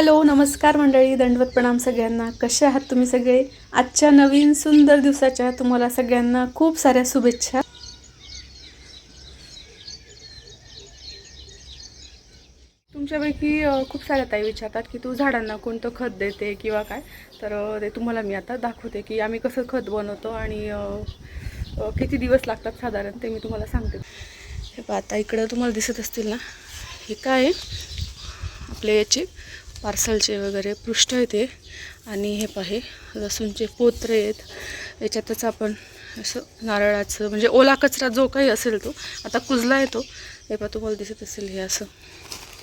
Hello नमस्कार मंडळी दंडवत प्रणाम सगळ्यांना. कसे आहात तुम्ही सगळे? आजच्या नवीन सुंदर दिवसाच्या तुम्हाला सगळ्यांना खूप साऱ्या शुभेच्छा. तुमच्यापैकी खूप साऱ्या ताई विचारतात की तू झाडांना कोणतं खत देते किंवा काय? तर ते तुम्हाला मी आता दाखवते की आम्ही कसं खत बनवतो आणि किती दिवस लागतात साधारण ते मी तुम्हाला सांगते. हे पहा आता इकडं तुम्हाला दिसत असतील ना? हे काय आहे? आपले याचे पार्सलचे वगैरे पृष्ठ येते आणि हे पाहे लसूणचे पोत्रे आहेत. याच्यातच आपण असं नारळाचं म्हणजे ओला कचरा जो काही असेल तो आता कुजला येतो हे पहा तुम्हाला दिसत असेल हे असं.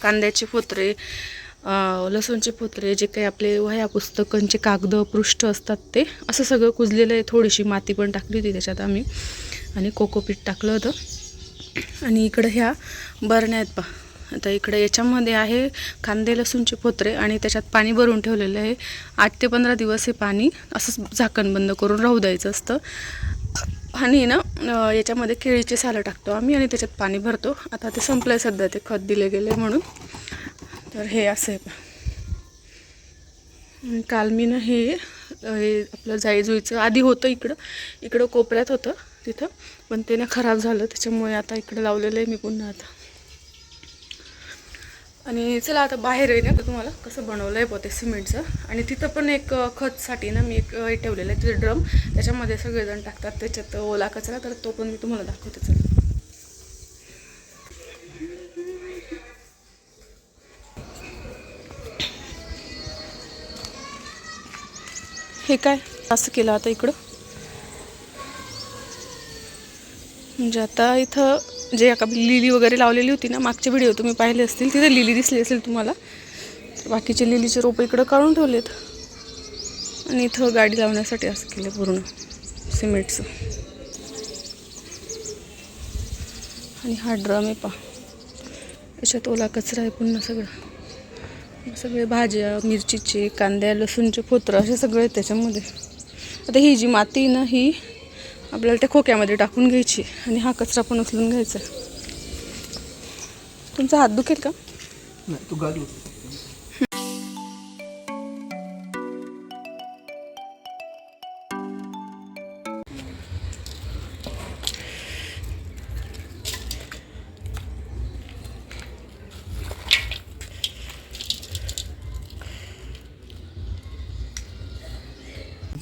कांद्याचे पोत्रे लसूणचे पोत्रे जे काही आपले वह्या पुस्तकांचे कागद पृष्ठ असतात ते. असं सगळं कुजलेलं आहे. थोडीशी माती पण टाकली होती त्याच्यात आम्ही. आणि कोकोपीठ टाकलं होतं. आणि इकडं ह्या बरण्या आहेत पा आता इकडे याच्यामध्ये आहे कांदे लसूणचे पोत्रे आणि त्याच्यात पाणी भरून ठेवलेलं आहे. आठ ते पंधरा दिवस हे पाणी असंच झाकण बंद करून राहू द्यायचं असतं. आणि ना याच्यामध्ये केळीचे सालं टाकतो आम्ही आणि त्याच्यात पाणी भरतो. आता ते संपलं आहे सध्या ते खत दिले गेले म्हणून. तर हे असं आहे काल मी ना हे हे आपलं जाईजुईचं आधी होतं इकडं. इकडं कोपऱ्यात होतं तिथं. पण ते ना खराब झालं त्याच्यामुळे आता इकडं लावलेलं आहे मी पुन्हा आता. आणि चला आता बाहेर आहे ना तर तुम्हाला कसं बनवलं आहे पोते सिमेंटचं. आणि तिथं पण एक खतसाठी ना मी एक ठेवलेलं आहे तिथे ड्रम. त्याच्यामध्ये सगळेजण टाकतात त्याच्यात ओला कचरा तर तो पण मी तुम्हाला दाखवते चला. हे काय? असं केलं आता इकडं. म्हणजे आता इथं जे एका लिली वगैरे लावलेली होती ना मागचे व्हिडिओ तुम्ही पाहिले असतील तिथे लिली दिसली असेल तुम्हाला. तर बाकीचे लिलीचे रोपं इकडं काढून ठेवलेत. आणि इथं गाडी लावण्यासाठी असं केलं पूर्ण सिमेंटचं. आणि हा ड्रम आहे पा याच्यात ओला कचरा आहे पुन्हा सगळं. सगळे भाज्या मिरचीचे कांद्या लसूणचे फोत्र असे सगळे आहेत त्याच्यामध्ये. आता ही जी माती ना ही आपल्याला त्या खोक्यामध्ये टाकून घ्यायची आणि हा कचरा पण उचलून घ्यायचा. तुमचा हात दुखेल का? नाही तू गाडी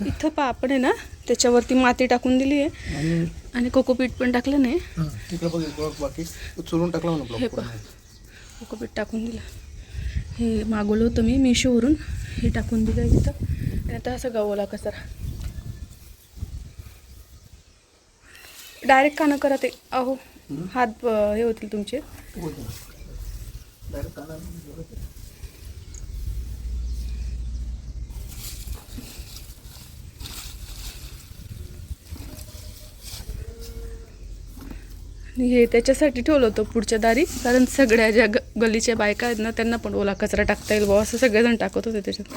इथं पा आपण आहे ना त्याच्यावरती माती टाकून दिली आहे. आणि कोकोपीट पण टाकलं नाही. हां बाकी. चुरून टाकला हे पहा. कोकोपीट टाकून दिलं. हे मागवलं होतं मी मिशोवरून. हे टाकून दिलं आहे तिथं आणि आता असं गवला कचरा. डायरेक्ट कानं करा ते अहो हात अं, हे होतील तुमचे. डायरेक्ट हे त्याच्यासाठी ठेवलं होतं पुढच्या दारी. कारण सगळ्या ज्या ग गलीच्या बायका आहेत ना त्यांना पण ओला कचरा टाकता येईल बुवा असं सगळेजण टाकत होते त्याच्यात.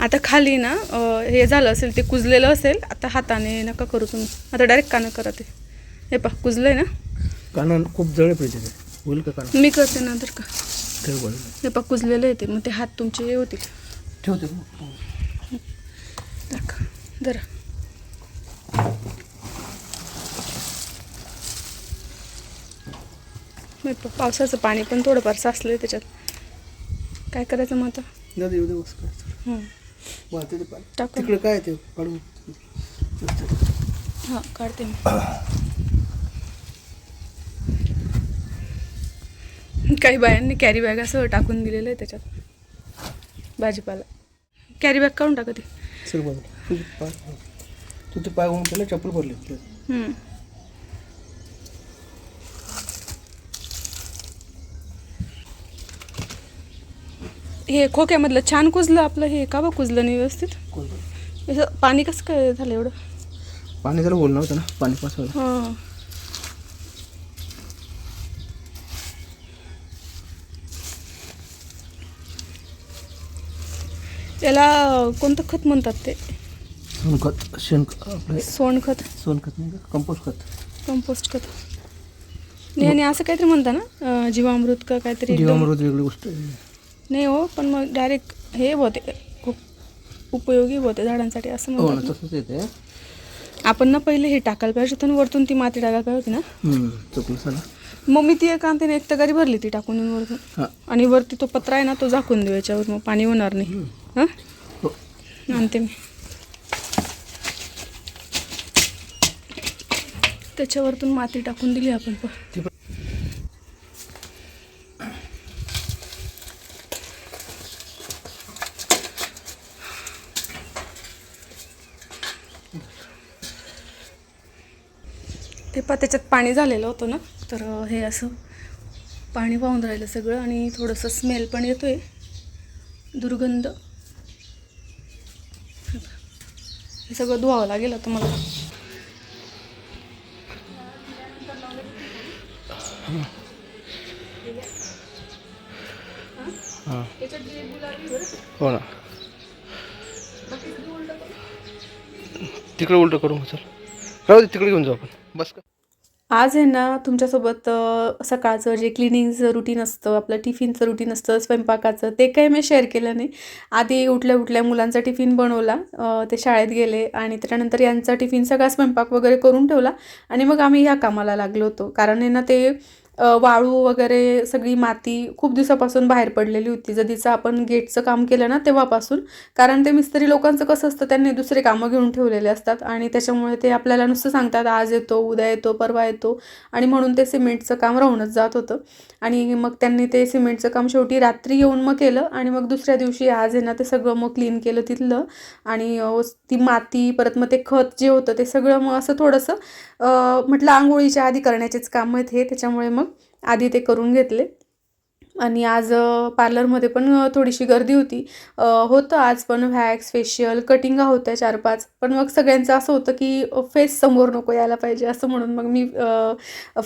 आता खाली ना हे झालं असेल ते कुजलेलं असेल आता हाताने नका करू तुम्ही. आता डायरेक्ट कानं करा ते. हे पा कुजलंय ना? काना खूप जळे पाहिजे ते होईल का काना? मी करते नंतर का? ठेव बरं हे पा कुजलेलं येते मग ते हात तुमचे हे होतील. ठेवते. मग प- पावसाचं पाणी पण थोडंफार साचलं आहे त्याच्यात. काय करायचं मग आता? बस काय ते? काढून हां काढते मी. काही बायांनी कॅरी बॅग असं टाकून दिलेलं आहे त्याच्यात. भाजीपाला. कॅरी बॅग काढून टाका ती सर बघ तू पाय पाय होऊन त्याला चप्पल भरली. हं. हे खोक्यामधलं छान कुजलं आपलं हे का बा कुजलं नाही व्यवस्थित? असं पाणी कसं काय झालं एवढं? पाणी त्याला बोलणं होतं ना पाणी पाचवायला हां. याला कोणतं खत म्हणतात ते? सोनखत आपलं सोनखत. सोनखत नाही का? कंपोस्ट खत कंपोस्ट खत. नाही आणि असं काहीतरी म्हणता ना? अं, जीवामृत का काहीतरी एकदम- जीवामृत वेगळी गोष्ट आहे. नाही हो पण मग डायरेक्ट हे होते. खूप उपयोगी होते झाडांसाठी असं हो ना म्हणतात ना. तसंच येते आपण ना पहिले हे टाकायला पाहिजे होतं आणि वरतून ती माती टाकायला पाहिजे होती ना? चुकलं चला मग मी ती एक आणते एक तगारी भरली ती टाकून आणि वरतून. हां. आणि वरती तो पत्रा आहे ना तो झाकून देऊ याच्यावर मग पाणी होणार नाही. हां? हो. आणते मी. त्याच्यावरतून माती टाकून दिली आपण पण. ती पा त्याच्यात पाणी झालेलं होतं ना? तर हे असं पाणी वाहून राहिलं सगळं आणि थोडंसं स्मेल पण येतोय. दुर्गंध. हे सगळं धुवावं लागेल आता मला. हो ना. तिकडे उलटं करू चल. राहू दे तिकडे घेऊन जाऊ आपण. बस आज आहे ना तुमच्यासोबत सकाळचं जे क्लिनिंगचं रुटीन असतं आपलं टिफिनचं रुटीन असतं स्वयंपाकाचं ते काही मी शेअर केलं नाही. आधी उठल्या उठल्या मुलांचा टिफिन बनवला ते शाळेत गेले आणि त्याच्यानंतर यांचा टिफिन सगळा स्वयंपाक वगैरे करून ठेवला आणि मग आम्ही ह्या कामाला लागलो होतो. कारण आहे ना ते वाळू वगैरे सगळी माती खूप दिवसापासून बाहेर पडलेली होती. जदीचं आपण गेटचं काम केलं ना तेव्हापासून कारण ते मिस्त्री लोकांचं कसं असतं त्यांनी दुसरे कामं घेऊन ठेवलेले असतात आणि त्याच्यामुळे ते आपल्याला नुसतं सांगतात आज येतो उद्या येतो परवा येतो. आणि म्हणून ते सिमेंटचं काम राहूनच जात होतं. आणि मग त्यांनी ते सिमेंटचं काम शेवटी रात्री येऊन मग केलं आणि मग दुसऱ्या दिवशी आज आहे ना ते सगळं मग क्लीन केलं तिथलं. आणि ती माती परत मग ते खत जे होतं ते सगळं मग असं थोडंसं म्हटलं आंघोळीच्या आधी करण्याचेच काम आहेत हे त्याच्यामुळे मग आधी ते करून घेतले. आणि आज पार्लरमध्ये पण थोडीशी गर्दी होती. होतं आज पण व्हॅक्स फेशियल कटिंगा होत्या चार पाच पण मग सगळ्यांचं असं होतं की फेस समोर नको यायला पाहिजे असं म्हणून मग मी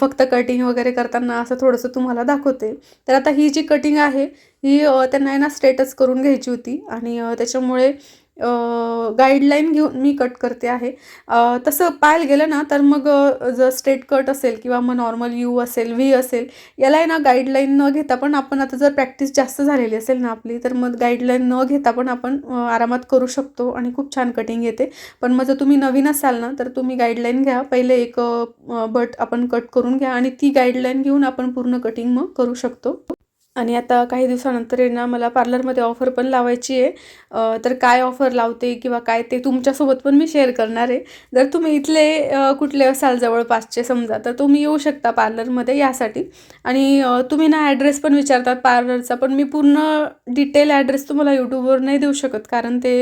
फक्त कटिंग वगैरे करताना असं थोडंसं तुम्हाला दाखवते. तर आता ही जी कटिंग आहे ही त्यांना आहे ना स्टेटस करून घ्यायची होती. आणि त्याच्यामुळे गाईडलाईन घेऊन मी कट करते आहे. तसं पाहायला गेलं ना तर मग जर स्ट्रेट कट असेल किंवा मग नॉर्मल यू असेल व्ही असेल याला आहे ना गाईडलाईन न घेता पण आपण आता जर प्रॅक्टिस जास्त झालेली असेल ना आपली तर मग गाईडलाईन न घेता पण आपण आरामात करू शकतो आणि खूप छान कटिंग येते. पण मग जर तुम्ही नवीन असाल ना तर तुम्ही गाईडलाईन घ्या. पहिले एक बट आपण कट करून घ्या आणि ती गाईडलाईन घेऊन आपण पूर्ण कटिंग मग करू शकतो. आणि आता काही दिवसानंतर आहे ना मला पार्लरमध्ये ऑफर पण लावायची आहे. तर काय ऑफर लावते किंवा काय ते तुमच्यासोबत पण मी शेअर करणार आहे. जर तुम्ही इथले कुठले असाल जवळपासचे समजा तर तुम्ही येऊ शकता पार्लरमध्ये यासाठी. आणि तुम्ही ना ॲड्रेस पण विचारतात पार्लरचा पण मी पूर्ण डिटेल ॲड्रेस तुम्हाला यूट्यूबवर नाही देऊ शकत कारण ते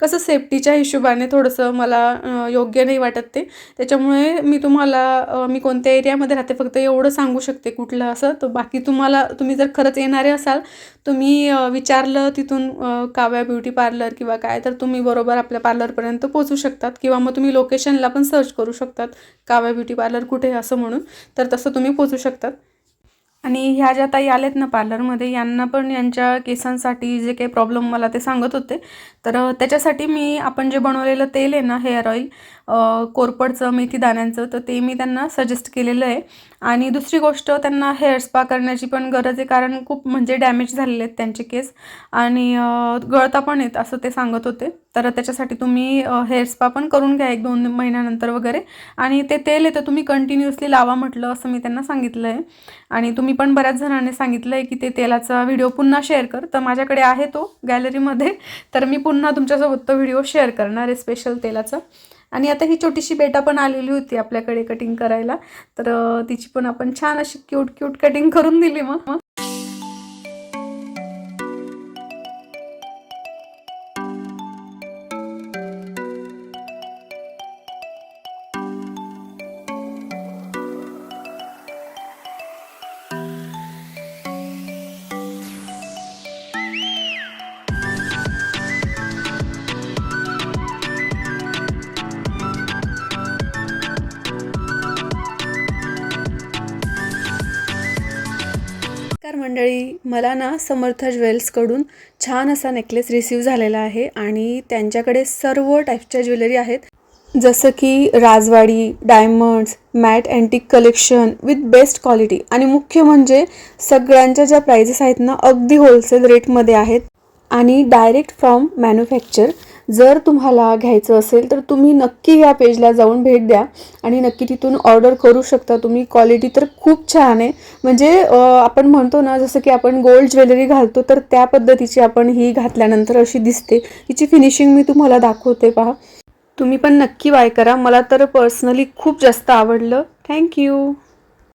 कसं सेफ्टीच्या हिशोबाने थोडंसं मला योग्य नाही वाटत ते. त्याच्यामुळे मी तुम्हाला मी कोणत्या एरियामध्ये राहते फक्त एवढं सांगू शकते कुठलं असं. तर बाकी तुम्हाला तुम्ही जर खरं खरंच येणारे असाल तुम्ही विचारलं तिथून काव्या ब्युटी पार्लर किंवा काय तर तुम्ही बरोबर आपल्या पार्लरपर्यंत पोचू शकतात किंवा मग तुम्ही लोकेशनला पण सर्च करू शकतात काव्या ब्युटी पार्लर कुठे असं म्हणून तर तसं तुम्ही पोचू शकतात. आणि ह्या ज्या ताई आलेत ना पार्लरमध्ये यांना पण यांच्या केसांसाठी जे काही प्रॉब्लेम मला ते सांगत होते. तर त्याच्यासाठी मी आपण जे बनवलेलं तेल आहे ना हेअर ऑईल कोरपडचं मेथी दाण्यांचं तर ते मी त्यांना सजेस्ट केलेलं आहे. आणि दुसरी गोष्ट त्यांना हेअर स्पा करण्याची पण गरज आहे कारण खूप म्हणजे डॅमेज झालेले आहेत त्यांचे केस आणि गळता पण आहेत असं ते सांगत होते. तर त्याच्यासाठी तुम्ही हेअर स्पा पण करून घ्या एक दोन महिन्यानंतर वगैरे. आणि ते तेल आहे तर तुम्ही कंटिन्युअसली लावा म्हटलं असं मी त्यांना सांगितलं आहे. आणि तुम्ही पण बऱ्याच जणांनी सांगितलं आहे की ते तेलाचा व्हिडिओ पुन्हा शेअर कर. तर माझ्याकडे आहे तो गॅलरीमध्ये तर मी पुन्हा तुमच्यासोबत तो व्हिडिओ शेअर करणार आहे स्पेशल तेलाचा. आणि आता ही छोटीशी बेटा पण आलेली होती आपल्याकडे कटिंग करायला. तर तिची पण आपण छान अशी क्यूट क्यूट कटिंग करून दिली मग. मला ना समर्थ ज्वेल्सकडून छान असा नेकलेस रिसीव झालेला आहे आणि त्यांच्याकडे सर्व टाईपच्या ज्वेलरी आहेत. जसं की Rajwadi diamonds matte antique collection with best quality आणि मुख्य म्हणजे सगळ्यांच्या ज्या प्राइजेस आहेत ना अगदी होलसेल रेटमध्ये आहेत. आणि डायरेक्ट फ्रॉम मॅन्युफॅक्चर जर तुम्हाला घ्यायचं असेल तर तुम्ही नक्की या पेजला जाऊन भेट द्या आणि नक्की तिथून ऑर्डर करू शकता. तुम्ही क्वालिटी तर खूप छान आहे. म्हणजे आपण म्हणतो ना जसं की आपण गोल्ड ज्वेलरी घालतो तर त्या पद्धतीची आपण ही घातल्यानंतर अशी दिसते. तिची फिनिशिंग मी तुम्हाला दाखवते पहा. तुम्ही पण नक्की बाय करा. मला तर पर्सनली खूप जास्त आवडलं. थँक्यू